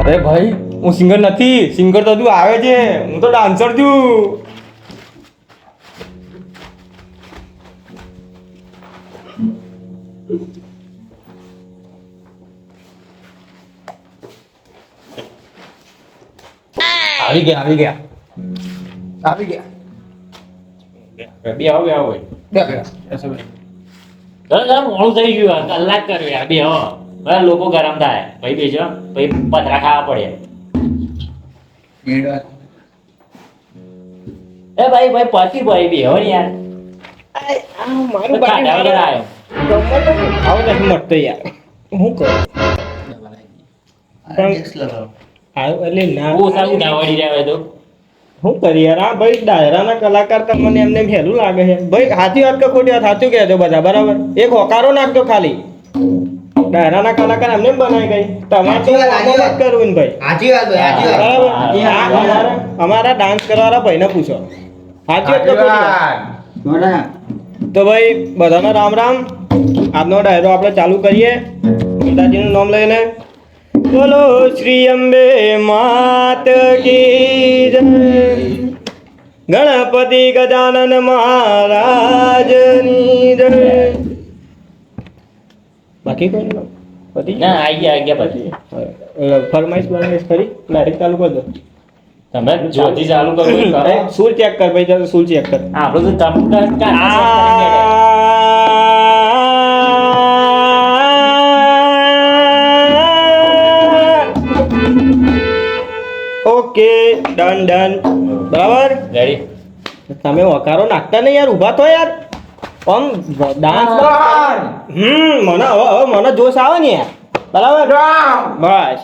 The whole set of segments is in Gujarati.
અરે ભાઈ હું સિંગર નથી. સિંગર તો તું આવે છે. હું તો ડાન્સર છું. આવી ગયા આવી ગયા. આવી ગયા. બે આવે આવે બે ગયા મોડું થઈ ગયું. કલાક કરવી આ બે હવે લોકો ગરમ થાય. ભાઈ બેજો ભાઈ પતરા ખાવા પડે. એ ભાઈ ભાઈ પતી ભાઈ બે હો ને યાર. મારું આવ્યો હવે નથી મળતો યાર. હું કરું? આવું એટલે ના બહુ સારું ના વળી રહ્યા તો. શું કરી યાર આ ભાઈ ડાયરાના કલાકાર તો મને એમને હેલું લાગે છે. ભાઈ સાચી વાત કે ખોટી વાત સાચું કહેજો બધા બરાબર? એક હોકારો નાખજો ખાલી. ડાયરાના કલાકાર એમને બનાવી ગઈ. તમારે તો વાત, આમાં વાત. કરવું ને ભાઈ સાચી વાત સાચી વાત બરાબર? અમારા અમારા ડાન્સ કરવાવાળા ભાઈને પૂછો. સાચી વાત તો ખોટી વાત? તો ભાઈ બધાનો રામ રામ. આજનો ડાયરો આપણે ચાલુ કરીએ. દાદાજીનું નામ લઈને. બોલો શ્રી અંબે માત કી જય ગણપતિ ગજાનન મહારાજની જય બાકી કોઈ પતિ ના આઈ ગયા આઈ ગયા પછી ફરમાઈશ બરમાઈશ ખરી ડાયરેક્ટ ચાલુ કરી દો તમે જોથી ચાલુ કરો કરો સૂર ચેક કર ભાઈ ચાલો સૂર ચેક કર આપણું તો તમ ઓકે ડન ડન. બરાબર? રેડી તમે વકારો નાખતા નહીં યાર ઊભા થો યાર. આમ ડાન્સ હમ મને હવે હવે મને જોશ આવે ને યાર. બરાબર? બસ.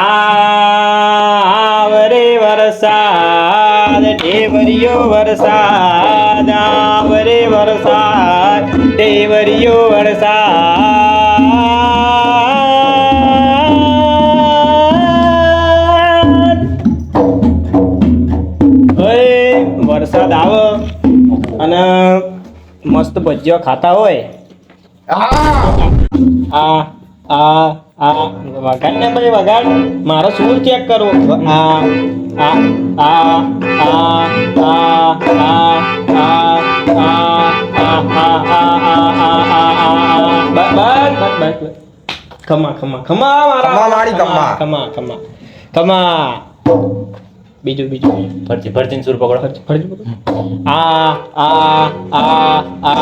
આવરે વરસાદ ઢેવરિયો વરસાદ. આવરે વરસાદ ઢેવરિયો વરસાદ. મસ્ત ભજીયો ખાતા હોય આ આ આ વગાડ ને ભાઈ વગાડ મારો સૂર ચેક કરો આ આ આ આ આ આ આ ખમા ખમા ખમા મારા ખમા મારી ખમા ખમા ખમા બીજું બીજું ફરતી ફરતી સુર પકડો ફરતી બોલો. આ આ આ આ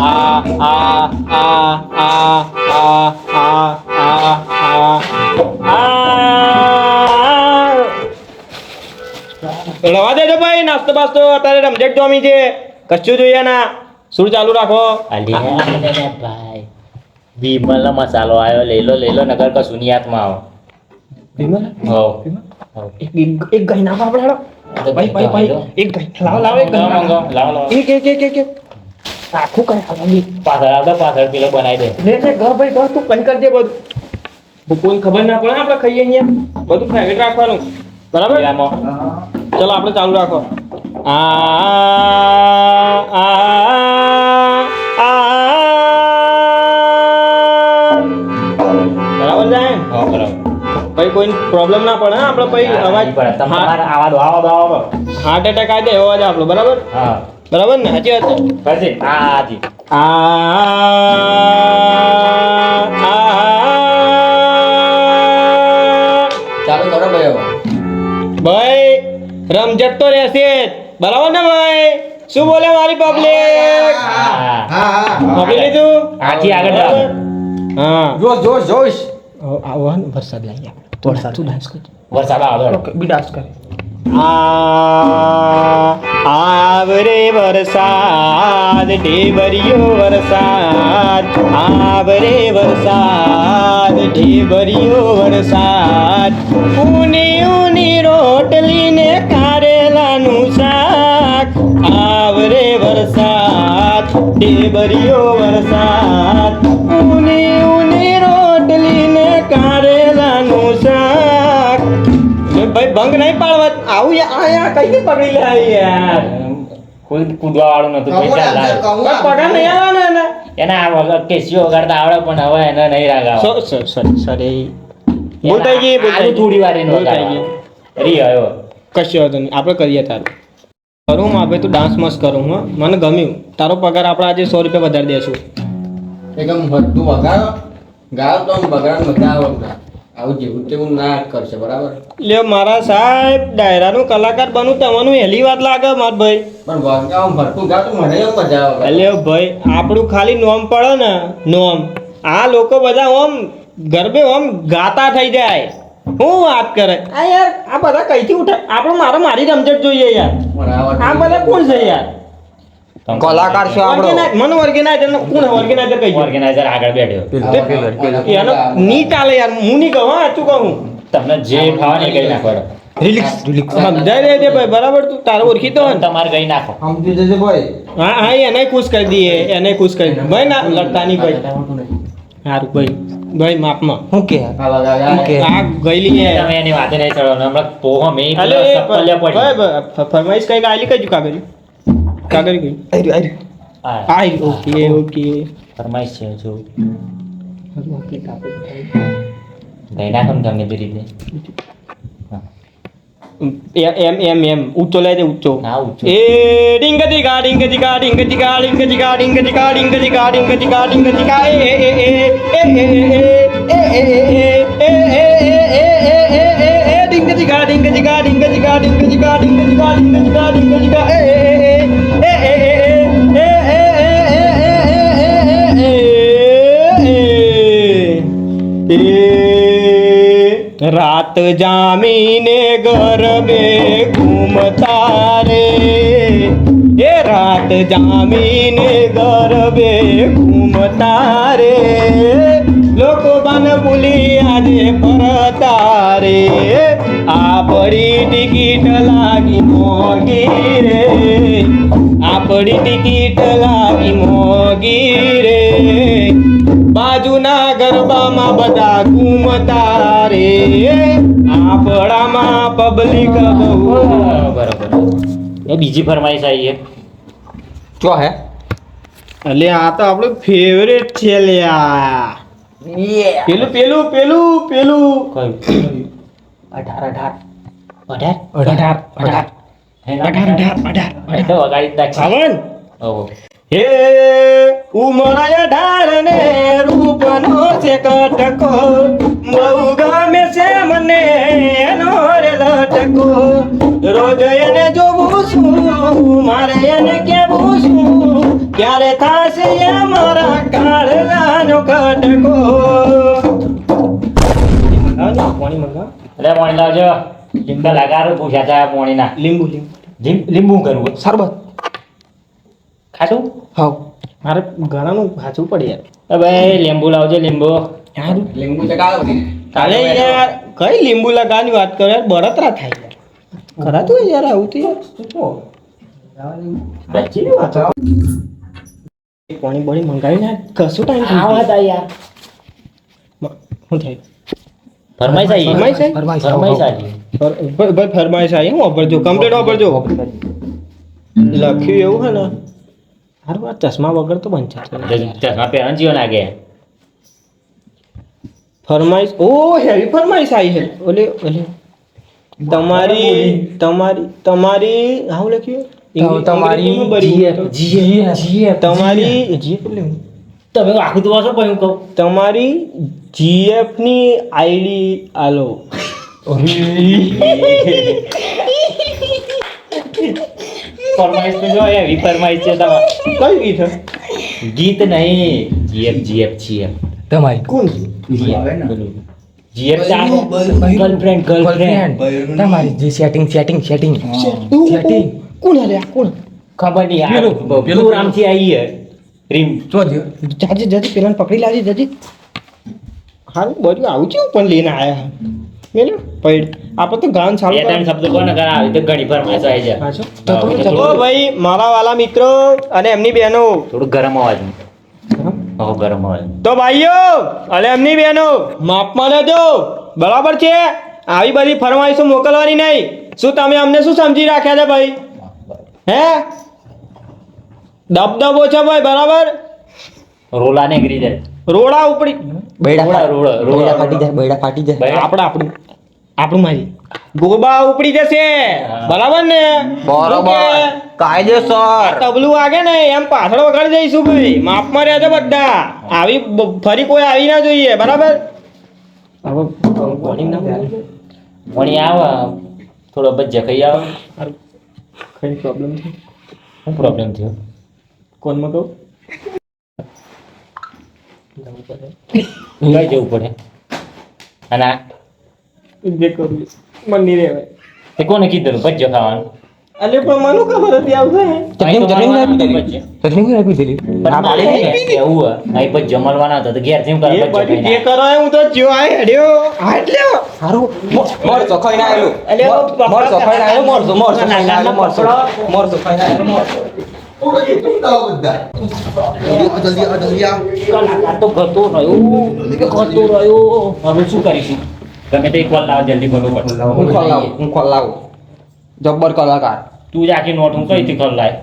આ આ આ આ આ આ આ આ રવા દેજો ભાઈ નાસ્તો બાસ્તો અત્યારે રમઝટ જોમી છે કશું જોઈએ ના સુર ચાલુ રાખો અલી ભાઈ વિમલ મસાલો આવ્યો લઈ લો લઈ લો નગર કશું ની હાથમાં આવો વિમલ હોવ એક એક- એક ગાય નાખો આપણે હેડો. ભાઈ ભાઈ ભાઈ. એક ગાય. લાવો લાવો એક ગાય. લાવો, લાવો. એક એક એક એક એક. આખું કઈ પાછળ આવતો પાછળ પેલો બનાવી દે. લે લે ઘર ભાઈ ઘર તું કઈ કરજે બધું. કોઈ ખબર ના પડે આપણે ખાઈએ અહીંયા. બધું પ્રાઇવેટ રાખવાનું. બરાબર? ચલો આપણે ચાલુ રાખો. આ આ આ. બરાબર જાય? હા બરાબર. ભાઈ કોઈ પ્રોબ્લેમ ના પડે આપણે પછી અવાજ તમારે આવા દો આવા દો આવા દો. હાર્ટ એટેક આવી જાય એવો અવાજ આપણો બરાબર? હા. બરાબર ને? સાચી વાત છે? ફરતી હા હાજી આ ચાલુ કરો ભાઈ. ભાઈ રમઝટ તો રહેશે જ. બરાબર ને ભાઈ? શું બોલે મારી પબ્લિક હા હા હા. પબ્લિક લીધું? આથી આગળ. હા. જોશ જોશ જોશ આવો વરસાદ લાગી આપણે વરસાદ વરસાદ આવે બી ડાન્સ કરે. આવરે વરસાદ ઢેબરિયો વરસાદ. આવરે વરસાદ ઢેબરિયો વરસાદ. ઊની ઊની રોટલી ને કારેલાનું શાક. આવરે વરસાદ ઢેબરિયો વરસાદ. ઉની ઊની ભંગ નહીં પાડવા. આવું યા આ યા કઈ પકડી લે યાર? કોઈ કૂદવા વાળું નતું પૈસા લાવ પગાર નહીં આવવાનો એને. એના આ વગર કેસીઓ વગાડતા આવડે પણ હવે એને નહીં રાગ આવે. સો- સો- સોરી સોરી બોલતા ગઈ ગઈ. થોડી વાર એનો રી આવ્યો. કશું વાંધો નહીં. આપણે કરીએ તારું. કરું હું આપણે તું ડાન્સ મસ્ત કરું હા મને ગમ્યું. તારો પગાર આપણે આજે સો રૂપિયા વધારી દેશું. એકદમ બધું વગાડો. ગાવ તો બગાડ બધા અમને. આવું જેવું તેવું ના કરશે બરાબર? લે મારા સાહેબ ડાયરાનું કલાકાર બનવું તમારું હેલી વાત લાગે માર ભાઈ. પણ વગાવ ભરતું ગાતું મને મજા આવે. અલે ભાઈ આપણું ખાલી નોમ પડે ને નોમ. આ લોકો બધા ઓમ ગરબે ઓમ ગાતા થઈ જાય. હું વાત કરે? આ યાર આ બધા કઈથી ઉઠે? આપણે મારે મારી રમઝટ જોઈએ યાર. આ બધા કોણ છે યાર. કલાકાર છે આપણો. મન ઓર્ગેનાઇઝર ઓર્ગેનાઇઝર કોણ ઓર્ગેનાઇઝર કહી ઓર્ગેનાઇઝર આગળ બેઠ્યો એનો ની ચાલે યાર હું નહીં કહું હા તું કહું. તમને જે ફાવે ને કહી નાખો. રિલિક્સ રિલિક્સ સમજાય રે દે ભાઈ બરાબર તું તારો ઓળખી તો હોય ને? તમારે કહી નાખો. સમજી જજે ભાઈ. હા હા એને ખુશ કરી દઈએ એને ખુશ કરી દઈએ. ભાઈ ના લડતા નહીં ભાઈ સારું ભાઈ. ભાઈ માપમાં હું કે? ઓકે. આ ગયેલી હે તમે એની વાતે નહીં ચડો હમણાં પોહો મેં અલે ફરમાઈશ કઈ ગાયલી કઈ કાગળ કાગળ ગયું આયરી આયરી હા, ઓકે ઓકે ફરમાઈશ છે જો ગઈ નાખો ને ગમે તે રીતે એમ એમ એમ ઊંચો લઈ દે ઊંચો હા ઊંચો. એ ડિંગ દિગા ડિંગ દિગા ડિંગ દિગા ડિંગ દિગા ડિંગ દિગા ડિંગ દિગા ડિંગ દિગા ડિંગ દિગા એ એ એ એ એ એ એ એ એ એ એ એ એ એ ડિંગ દિગા ડિંગ દિગા ડિંગ દિગા ડિંગ દિગા ડિંગ દિગા ડિંગ દિગા ડિંગ દિગા એ એ એ રાત જામીને ગરબે ઘૂમતા રે એ રાત જામીને ગરબે ઘૂમતા રે લોકો બન ભૂલી આજે ફરતા રે આપણી ટિકિટ લાગી મોગી રે. આપણી ટિકિટ લાગી મોગી ગરબામાં બધા ઘૂમતા રે. આપણામાં પબ્લિક બહુ. બરાબર એ બીજી ફરમાઈશ આવી છે. ચો હે. એટલે આ તો આપણું ફેવરેટ છે લ્યા પેલું પેલું પેલું પેલું. કયું? અઢાર અઢાર. અઢાર? અઢાર અઢાર. અઢાર. અઢાર અઢાર. અઢાર તો હે ઉમરાય ઢાળને રૂપનો છે કટકો. બહુ ગમે છે મને એનો રે લટકો. રોજ એને જોવું છું મારે એને કેવું છું ક્યારે થશે એ મારા કાળલાનો કટકો. પાણી એટલે પાણી લાવજો. કલાકાર પૂછ્યા હતા પાણીના. લીંબુ લીંબુ. લીંબુ કરવું. સરબત ખાટું હાવ મારે ઘણાનું ખાચું પડે યાર. એ લીંબુ લાવજે લીંબુ. યાર લીંબુ ચગાવો અરે યાર કઈ લીંબુ લગાની વાત કરે? યાર બળતરા થાય યાર. કરાતું હોય યાર આવું તો યાર. પાણી બળી મંગાવી ને કશું ટાઈમ આ વાત આ યાર. શું થાય? ફરમાઈશ આવી. ફરમાઈશ આવી? ફરમાઈશ આવી. ભાઈ ફરમાઈશ આવી. હું વાપરજો. કમ્પ્લીટ વાપરજો. લખ્યું એવું હે ને? આ ચશ્મા વગર તો બંધ ચશ્મા પહેરવાનું જીવન લાગે ફરમાઈશ ઓ હેવી ફરમાઈશ આવી છે. ઓલે ઓલે. તમારી તમારી તમારી હાઉ લખ્યું તમારી. જીએફ તમારી તમે આખું તો વાંચો પણ હું કહું. તમારી જીએફની આઈડી આલો. ફરમાઈશ તો જો એવી ફરમાઈશ છે તમારે. કઈ ગીત ગીત નહીં જીએફ જીએફ જીએફ તમારી. કોણ જીએફ ગર્લફ્રેન્ડ ગર્લફ્રેન્ડ ગર્લફ્રેન્ડ તમારી જે સેટિંગ સેટિંગ સેટિંગ સેટિંગ કોણ અરે કોણ? ખબર નહીં પેલું, પેલું. રામથી આવી હે. રીમ. જે જાજે જાજે પેલા પકડી લાવજે જાજે. હારું બધું આવું છે પણ લઈને આયા મેલે પૈડ. આપણે તો ગાન ચાલુ ચાલુ ત્રણ શબ્દો કોને કરા આવી તો ઘણી ફરમાઈશ આવી જાય. તો ભાઈ મારા વાલા મિત્રો અને એમની બહેનો. થોડું ગરમ અવાજ ગરમ અવાજ તો ભાઈઓ અને એમની બહેનો માપમાં લેજો બરાબર છે? આવી બધી ફરમાઈશો મોકલવાની નહીં. શું તમે અમને શું સમજી રાખ્યા છે ભાઈ? હે? દબદબો છે ભાઈ બરાબર? રોલા ને ગરી જાય. રોડા ઉપડી બેડા રોડા રોડા ફાટી જાય બેડા ફાટી જાય. આપણે આપણું આપણું મારી. ગોબા ઉપડી જશે. બરાબર ને? બરાબર? કાયદેસર. તબલું વાગે ને એમ પાછળ વગાડી જઈશું ભાઈ. માપમાં રહેજો બધા. આવી ફરી કોઈ આવી ના જોઈએ. બરાબર? વણી આવે થોડો બચ્ચે ખાઈ આવે. કઈ પ્રોબ્લેમ છે? શું પ્રોબ્લેમ થયો? કોનમાં કહું? કઈ જવું પડે? અને આ જે કરવું મંદિરે તે કોને કીધું ભજ્જો ખાવાનું. અલે પણ મને ખબર હતી? આવશે ચટણી કોઈ આપી દીધી. આ પાડી ને એવું આઈ પર જમલવાના હતા તો ઘેર જેમ કરે પછી જે કરો હું તો જો આ હેડ્યો. હાટ લ્યો હારું. મોર સખાઈ ના આયલો અલે મોર સખાઈ ના આયલો મોર તો મોર સખાઈ ના આયલો મોર મોર સખાઈ ના આયલો મોર તો ઘટો રહ્યો. ઘટો રહ્યો. હવે શું કરીશું? ગમે તે કોલ લાવ જલ્દી બોલો હું કોલ લાવું હું કોલ લાવું જબ્બર કલાકાર તું જ આખી નોટ હું કઈ થી કોલ લાય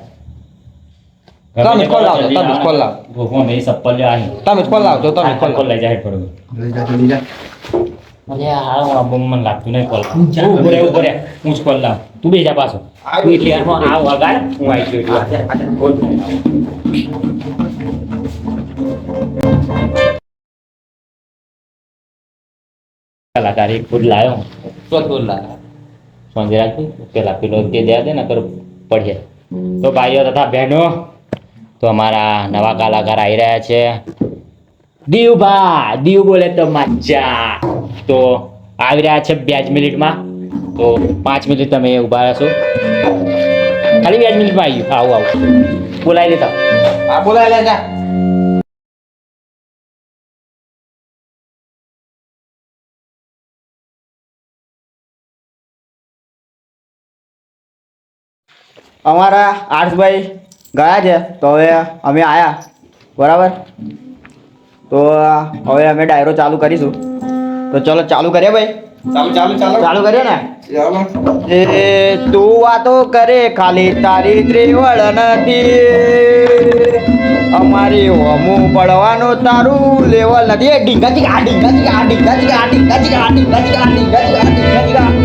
તમે કોલ લાવો લાવજો, તમે કોલ લાવ. ભગવાન એ સપ્પલ લે આહી તમે કોલ લાવજો તમે કોલ કોલ લઈ જાય પડો લઈ જાય પડે મને આ હું આ બમ મને લાગતું નહીં કોલ હું રે ઊભો રે હું જ કોલ લાવ તું બેજા પાછો તું એટલી વારમાં આ વગાડ હું આવી ગયો એટલી કલાકાર ખુદ લાયો. સાંજે રાખી પેલા પેલો તે દે દે ને કર પડીએ તો ભાઈઓ તથા બહેનો તો અમારા નવા કલાકાર આવી રહ્યા છે. દીવભા દીવ બોલે તો મજા. તો આવી રહ્યા છે બે જ મિનિટમાં. તો પાંચ મિનિટ તમે ઊભા રહેશો. ખાલી બે જ મિનિટમાં આવી આવું આવું. બોલાવી દેતા આ બોલાય લે અમારા આર્ટ્સભાઈ ગયા છે તો હવે અમે આવ્યા બરાબર તો હવે અમે ડાયરો ચાલુ કરીશું તો ચલો ચાલુ કરીએ ભાઈ ચાલુ ચાલુ ચાલુ ચાલુ ને એ તું વાતો કરે ખાલી તારી ત્રિવળ નથી અમારી હોમું પડવાનું તારું લેવલ નથી એ ઢીંગા ઢીંગા ઢીંગા ઢીંગા ઢીંગા ઢીંગા ઢીંગા ઢીંગા ઢીંગા ઢીંગા ઢીંગા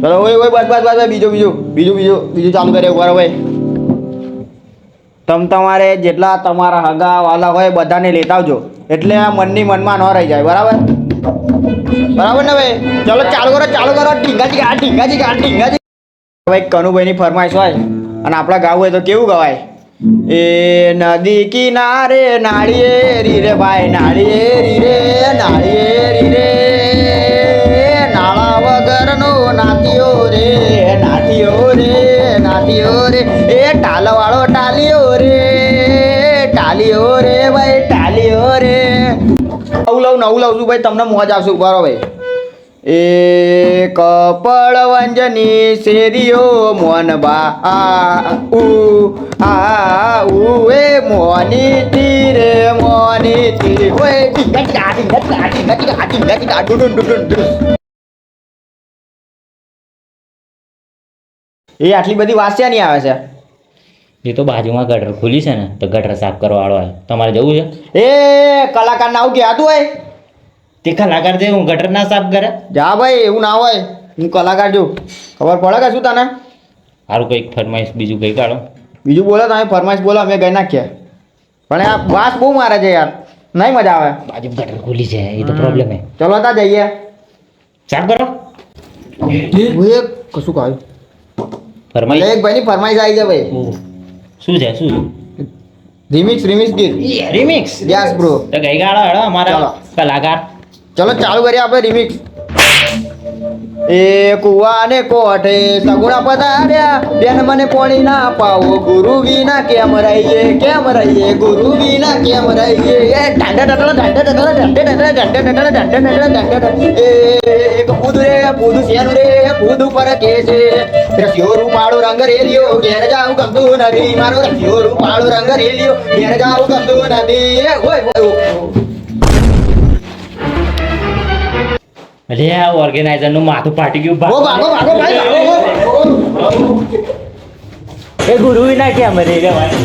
ચલો, ઓય ઓય બસ બસ બસ બીજો બીજો બીજો બીજો, બીજું ચાલુ કરે ઊભા ભાઈ. તમ તમારે જેટલા તમારા હગા વાલા હોય બધાને લેતા આવજો. એટલે આ મનની મનમાં ન રહી જાય, બરાબર? બરાબર ને, ભાઈ? ચલો, ચાલુ કરો ચાલુ કરો, ઢીંગાજી, આ ઢીંગાજી આ ઢીંગાજી. ભાઈ, કનુભાઈની ફરમાઈશ હોય અને આપણા ગાવું હોય તો કેવું ગવાય? એ નદી કિનારે નાળિયેરી રે, ભાઈ, નાળિયેરી. દઉં છું ભાઈ તમને મોજ આવશું ઊભા રહો ભાઈ. એ કપળ વંજની શેરીઓ મોન બા આ ઉ આ ઉ એ મોની તીરે. મોની તી ઓય ગટ ગાડી ગટ ગાડી ગટ ગાડી ગટ ગાડી ડુડું ડુડું એ આટલી બધી વાસ્યા નહીં આવે છે? એ તો બાજુમાં ગટર ખુલી છે ને તો ગટર સાફ કરવા વાળો તમારે જવું છે? એ કલાકાર નાવ આવું આતું હોય? તે કલાકાર છે હું ગટર ના સાફ કરે. જા ભાઈ એવું ના હોય. હું કલાકાર છું. ખબર પડે કે શું તને? સારું કંઈક ફરમાઈશ બીજું કંઈ કાઢો બીજું બોલો તમે ફરમાઈશ બોલો અમે ગઈ નાખીએ. પણ આ વાસ બહુ મારે છે યાર. નહીં મજા આવે. બાજુ ગટર ખુલી છે એ તો પ્રોબ્લેમ હે. ચલો તા જઈએ. સાફ કરો. એક કશું કહ્યું ફરમાઈશ. એક ભાઈની ફરમાઈશ આવી છે ભાઈ. શું છે શું? રિમિક્સ રિમિક્સ ગીત. રિમિક્સ? યસ બ્રો તો ગઈ ગાળો હેડો અમારા કલાકાર. ચલો, ચાલુ કરીએ આપણે રિમિક્સ એ કુવા ને કોઠે સગુણા પધાર્યા. બેન મને પોણી ના પાવો. ગુરુ વિના કેમ રહીએ? કેમ રહીએ? ગુરુ વિના કેમ રહીએ? એ ઢાંડા ઢાંડા ઢાંડા ઢાંડા ઢાંડા ઢટલા ઢાંડા ઢટલા. એ એક પૂદ રે પૂદ શેર રે પૂદ ઉપર કે છે? રસ્યો રૂપાળો રંગ રેલિયો ઘેર જાઉં ગમતું નથી મારો રસ્યો રૂપાળો રંગ રેલિયો ઘેર જાઉં ગમતું નથી ઓય ઓય અરે આ ઓર્ગેનાઇઝરનું માથું ફાટી ગયું ભાગો. ભાગો ભાગો ભાઈ ભાગો એ ગુરુ વિના કેમ રે ના ભાઈ